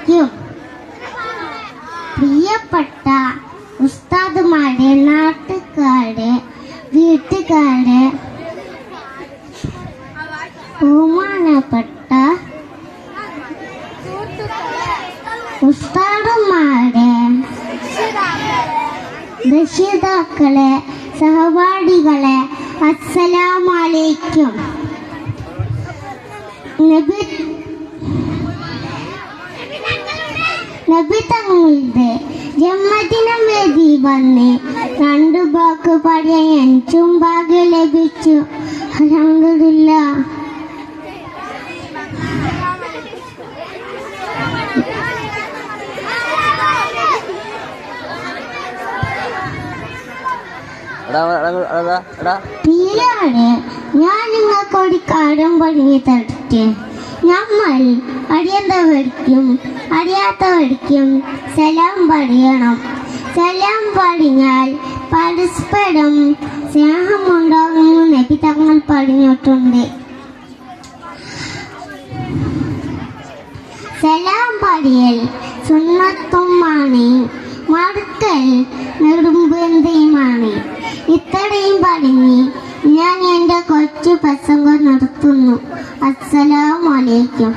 അലൈക്കും പ്രിയപ്പെട്ട ഉസ്താദുമാരെ നാട്ടുകാരെ വീട്ടുകാരെ ബഹുമാനപ്പെട്ട ഉസ്താദുമാരെ രക്ഷിതാക്കളെ സഹപാഠികളെ അസ്സലാമലൈക്കും. നബി നബി തങ്ങളുടെ ജന്മദിനം വേദി വന്ന്. രണ്ടു ബാക്ക് പറയാൻ അഞ്ചും ഭാഗ്യം ലഭിച്ചു. അലഹമില്ല ഞാൻ നിങ്ങൾക്ക് ഒരു കാര്യം പറഞ്ഞു തരട്ടെ. നമ്മൾ അറിയാത്തവർക്കും അറിയാത്തവർക്കും സലാം പറയണം സലാം പറഞ്ഞാൽ പരസ്പരം സ്നേഹമുണ്ടാകുമെന്ന് നബി തങ്ങൾ പറഞ്ഞിട്ടുണ്ട്. സലാം പറയൽ സുന്നത്തുമാണ് മറുക്കൽ നിർബന്ധയുമാണ് ഇത്രയും പറഞ്ഞ് ഞാൻ എന്റെ കൊച്ചു പ്രസംഗം നിർത്തുന്നു അസ്സലാമലൈക്കും